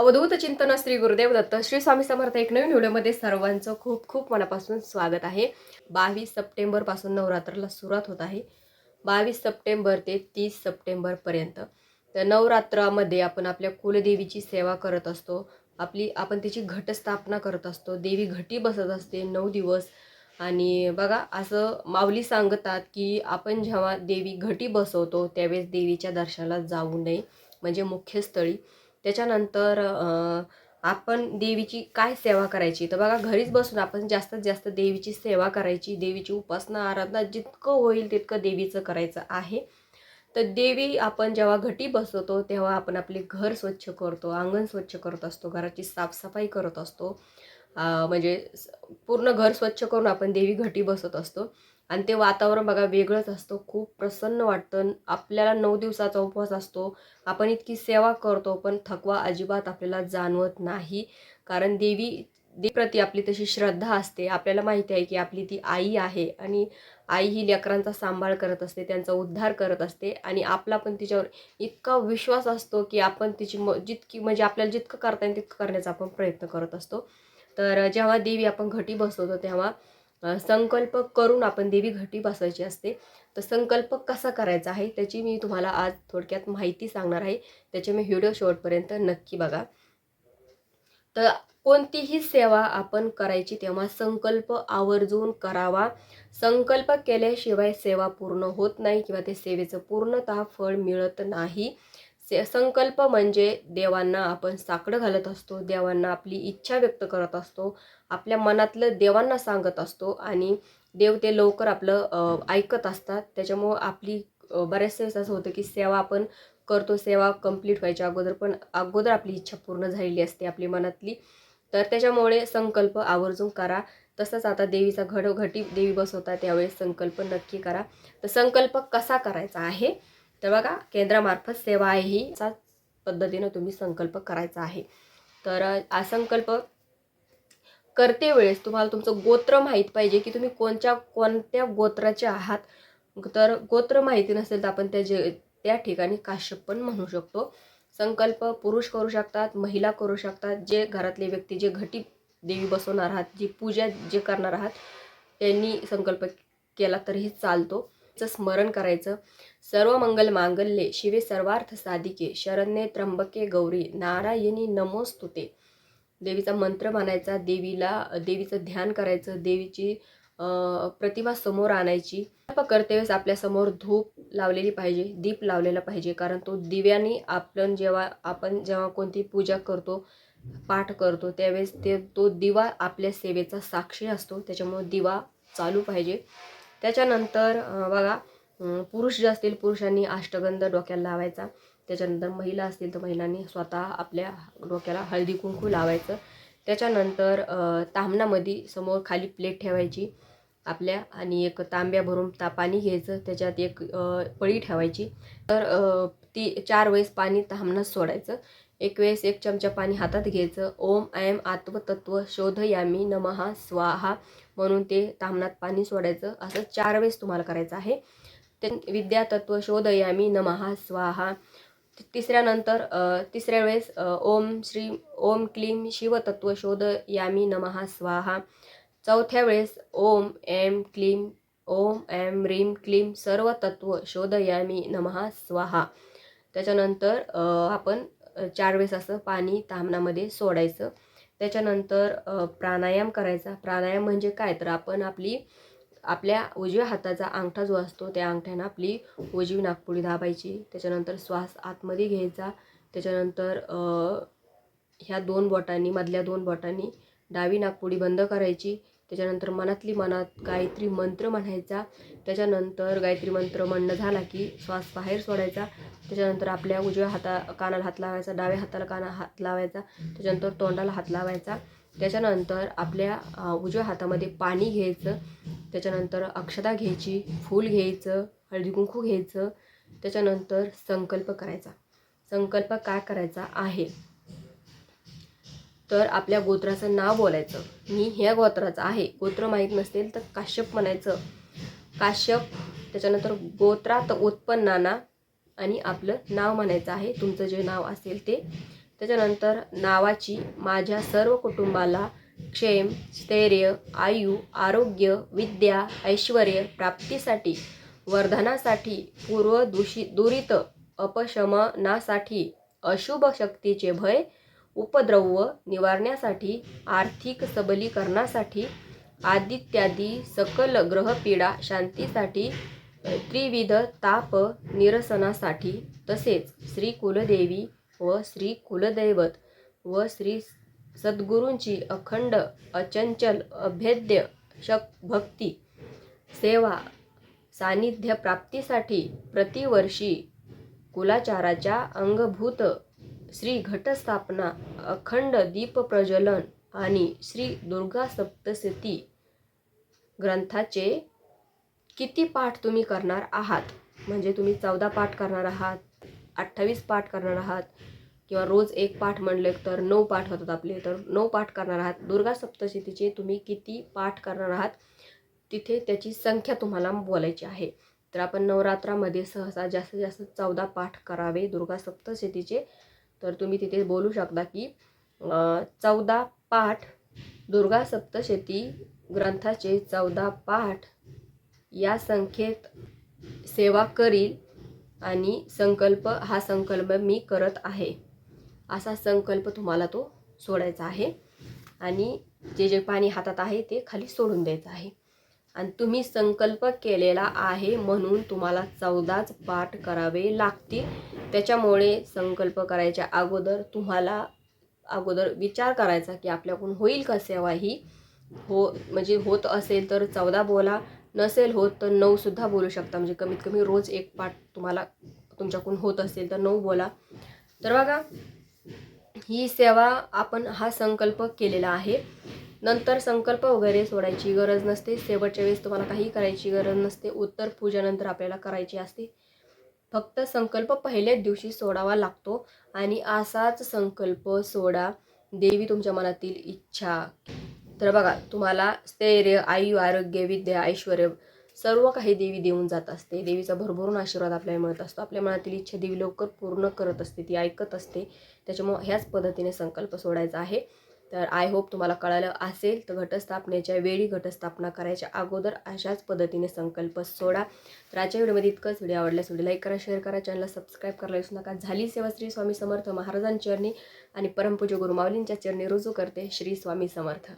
अवधूत चिंतन श्री गुरुदेव दत्त श्री स्वामी समर्थ एक नवीन व्हिडिओमध्ये सर्वांचं खूप खूप मनापासून स्वागत आहे. बावीस सप्टेंबरपासून नवरात्राला सुरुवात होत आहे. बावीस सप्टेंबर ते तीस सप्टेंबरपर्यंत तर नवरात्रामध्ये आपण आपल्या कुलदेवीची सेवा करत असतो. आपली आपण तिची घटस्थापना करत असतो. देवी घटी बसत असते नऊ दिवस. आणि बघा असं माऊली सांगतात की आपण जेव्हा देवी घटी बसवतो त्यावेळेस देवीच्या दर्शनाला जाऊ नये. म्हणजे मुख्य स्थळी. त्याच्यानंतर आपण देवीची काय सेवा करायची? तर बघा घरीच बसून आपण जास्तीत जास्त देवीची सेवा करायची देवीची उपासना आराधना जितकं होईल तितकं देवीचं करायचं आहे. तर देवी आपण जेव्हा घटी बसवतो तेव्हा आपण आपले घर स्वच्छ करतो अंगण स्वच्छ करत असतो घराची साफसफाई करत असतो. म्हणजे पूर्ण घर स्वच्छ करून आपण देवी घटी बसत असतो. आणि ते वातावरण बघा वेगळंच असतं. खूप प्रसन्न वाटतं आपल्याला नऊ दिवसाचा उपवास असतो. आपण इतकी सेवा करतो पण थकवा अजिबात आपल्याला जाणवत नाही. कारण देवी देवीप्रती आपली तशी श्रद्धा असते. आपल्याला माहिती आहे की आपली ती आई आहे आणि आई ही लेकरांचा सांभाळ करत असते त्यांचा उद्धार करत असते आणि आपला पण तिच्यावर इतका विश्वास असतो की आपण तिची म जितकी म्हणजे आपल्याला जितकं करता येईल तितकं करण्याचा आपण प्रयत्न करत असतो. तर जेव्हा देवी आपण घटी बसवतो तेव्हा संकल्प करून आपण देवी घटी बसवायची असते. तर संकल्प कसा करायचा आहे त्याची मी तुम्हाला आज थोडक्यात माहिती सांगणार आहे. त्याचे मी व्हिडिओ शेवटपर्यंत नक्की बघा. तर कोणतीही सेवा आपण करायची तेव्हा संकल्प आवर्जून करावा. संकल्प केल्याशिवाय सेवा पूर्ण होत नाही किंवा ते सेवेचं पूर्णतः फळ मिळत नाही. से संकल्प म्हणजे देवांना आपण साकडं घालत असतो देवांना आपली इच्छा व्यक्त करत असतो आपल्या मनातलं देवांना सांगत असतो आणि देव ते लवकर आपलं ऐकत असतात. त्याच्यामुळं आपली बऱ्याचशा वेळेस असं होतं की सेवा आपण करतो सेवा कंप्लीट व्हायच्या अगोदर पण अगोदर आपली इच्छा पूर्ण झालेली असते आपली मनातली. तर त्याच्यामुळे संकल्प आवर्जून करा. तसंच आता देवीचा घड घटी देवी बसवता त्यावेळेस संकल्प नक्की करा. तर संकल्प कसा करायचा आहे? तर बघा केंद्रामार्फत सेवा आहे ही. असाच पद्धतीनं तुम्ही संकल्प करायचा आहे. तर हा संकल्प करते वेळेस तुम्हाला तुमचं गोत्र माहीत पाहिजे की तुम्ही कोणत्या कोणत्या गोत्राचे आहात. तर गोत्र माहिती नसेल तर आपण त्या जे त्या ठिकाणी काश्यप पण म्हणू शकतो. संकल्प पुरुष करू शकतात महिला करू शकतात. जे घरातले व्यक्ती जे घटी देवी बसवणार आहात जी पूजा जे करणार आहात त्यांनी संकल्प केला तरीही चालतो. चं स्मरण करायचं. सर्व मंगल मांगल्ये शिवे सर्वार्थ साधिके शरण्ये त्र्यंबके गौरी नारायणी नमोस्तुते. देवीचा मंत्र म्हणायचा देवीला देवीचं ध्यान करायचं देवीची प्रतिमा समोर आणायची. संकल्प वेळेस आपल्यासमोर धूप लावलेली पाहिजे दीप लावलेला पाहिजे कारण तो दिव्याने आपण जेव्हा आपण जेव्हा कोणती पूजा करतो पाठ करतो त्यावेळेस ते तो दिवा आपल्या सेवेचा साक्षी असतो. त्याच्यामुळे दिवा चालू पाहिजे. त्याच्यानंतर बघा पुरुष जे असतील पुरुषांनी अष्टगंध डोक्याला लावायचा. त्याच्यानंतर महिला असतील तर महिलांनी स्वतः आपल्या डोक्याला हळदी कुंकू लावायचं. त्याच्यानंतर तांबणामध्ये तामणामध्ये समोर खाली प्लेट ठेवायची आपल्या आणि एक तांब्या भरून ता पाणी घ्यायचं. त्याच्यात एक पळी ठेवायची. तर ती चार वेळेस पाणी तामणात सोडायचं. एक वेळेस एक चमचा पाणी हातात घ्यायचं. ओम ऐम आत्मतत्व शोधयामी नमहा स्वाहा म्हणून ते तामणात पाणी सोडायचं. असं चार वेळेस तुम्हाला करायचं आहे. ते विद्यातत्व शोधयामी नमहा स्वाहा. तिसऱ्यानंतर तिसऱ्या वेळेस ओम श्री ओम क्लीम शिवतत्व शोधयामी नमहा स्वाहा. चौथ्या वेळेस ओम एम क्लीम ओम ऐम रीम क्लीम सर्व तत्व शोधयामी नमहा स्वाहा. त्याच्यानंतर आपण चार वेळेस असं पाणी तामणामध्ये सोडायचं. त्याच्यानंतर प्राणायाम करायचा. प्राणायाम म्हणजे काय? तर आपण आपली आपल्या उजव्या हाताचा अंगठा जो असतो त्या अंगठ्यानं आपली उजवी नागपुडी दाबायची. त्याच्यानंतर श्वास आतमध्ये घ्यायचा. त्याच्यानंतर ह्या दोन बोटांनी मधल्या दोन बोटांनी डावी नागपुडी बंद करायची. त्याच्यानंतर मनातली मनात गायत्री मंत्र म्हणायचा. त्याच्यानंतर गायत्री मंत्र म्हणणं झाला की श्वास बाहेर सोडायचा. त्याच्यानंतर आपल्या उजव्या हाता कानाला हात लावायचा डाव्या हाताला काना हात लावायचा त्याच्यानंतर तोंडाला हात लावायचा. त्याच्यानंतर आपल्या उजव्या हातामध्ये पाणी घ्यायचं. त्याच्यानंतर अक्षता घ्यायची फूल घ्यायचं हळदी कुंकू घ्यायचं. त्याच्यानंतर संकल्प करायचा. संकल्प काय करायचा आहे? तर आपल्या गोत्राचं नाव बोलायचं. मी ह्या गोत्राचं आहे. गोत्र माहीत नसेल तर काश्यप म्हणायचं. काश्यप त्याच्यानंतर गोत्रात उत्पन्नाना आणि आपलं नाव म्हणायचं आहे. तुमचं जे नाव असेल ते. त्याच्यानंतर नावाची माझ्या सर्व कुटुंबाला क्षेम स्थैर्य आयु आरोग्य विद्या ऐश्वर प्राप्तीसाठी वर्धनासाठी पूर्व दूषि दुरित अपशमनासाठी अशुभ शक्तीचे भय उपद्रव निवारण्यासाठी आर्थिक सबलीकरणासाठी आदित्यादी सकल ग्रहपीडा शांतीसाठी त्रिविध ताप निरसनासाठी तसेच श्री कुलदेवी व श्री कुलदैवत व श्री सद्गुरूंची अखंड अचंचल अभेद्य शक भक्ती सेवा सानिध्य प्राप्तीसाठी प्रतिवर्षी कुलाचाराच्या अंगभूत श्री घटस्थापना अखंड दीप प्रज्वलन आणि श्री दुर्गा सप्तशती ग्रंथाचे किती पाठ तुम्ही करणार आहात? म्हणजे तुम्ही चौदा पाठ करणार आहात अठ्ठावीस पाठ करणार आहात किंवा रोज एक पाठ म्हणले तर नऊ पाठ होतात आपले तर नऊ पाठ करणार आहात. दुर्गा सप्तशतीचे तुम्ही किती पाठ करणार आहात? तिथे त्याची संख्या तुम्हाला बोलायची आहे. तर आपण नवरात्रामध्ये सहसा जास्तीत जास्त चौदा पाठ करावे. दुर्गा सप्तशतीचे तर तुम्ही तिथे बोलू शकता की चौदा पाठ दुर्गा सप्तशती ग्रंथाचे चौदा पाठ या संख्येत सेवा करील आणि संकल्प हा संकल्प मी करत आहे. असा संकल्प तुम्हाला तो सोडायचा आहे आणि जे जे पाणी हातात आहे ते खाली सोडून द्यायचं आहे. आणि तुम्ही संकल्प केलेला आहे म्हणून तुम्हाला चौदाच पाठ करावे लागतील. त्याच्यामुळे संकल्प करायच्या अगोदर तुम्हाला अगोदर विचार करायचा की आपल्याकडून होईल का सेवा ही? हो म्हणजे होत असेल तर चौदा बोला नसेल होत तर नऊसुद्धा बोलू शकता. म्हणजे कमीत कमी रोज एक पाठ तुम्हाला तुमच्याकडून होत असेल तर नऊ बोला. तर बघा ही सेवा आपण हा संकल्प केलेला आहे. नंतर संकल्प वगैरे सोडायची गरज नसते. शेवटच्या वेळेस तुम्हाला काही करायची गरज नसते. उत्तर पूजेनंतर आपल्याला करायची असते. फक्त संकल्प पहिल्याच दिवशी सोडावा लागतो आणि असाच संकल्प सोडा. देवी तुमच्या मनातील इच्छा. तर बघा तुम्हाला स्थैर्य आयु आरोग्य विद्या ऐश्वर सर्व काही देवी देऊन जात असते. देवीचा भरभरून आशीर्वाद आपल्याला मिळत असतो. आपल्या मनातील इच्छा देवी लवकर पूर्ण करत असते. ती ऐकत असते. त्याच्यामुळं ह्याच पद्धतीने संकल्प सोडायचा आहे. तर आय होप तुम्हाला कळालं असेल. तर घटस्थापनेच्या वेळी घटस्थापना करायच्या अगोदर अशाच पद्धतीने संकल्प सोडा. तर आजच्या व्हिडिओमध्ये इतकंच. व्हिडिओ आवडल्यास व्हिडिओ लाईक करा शेअर करा चॅनलला सबस्क्राईब करायला विसरू नका. झाली सेवा श्री स्वामी समर्थ महाराजांचरणी आणि परमपूज्य गुरुमावलींच्या चरणी रुजू करते श्री स्वामी समर्थ.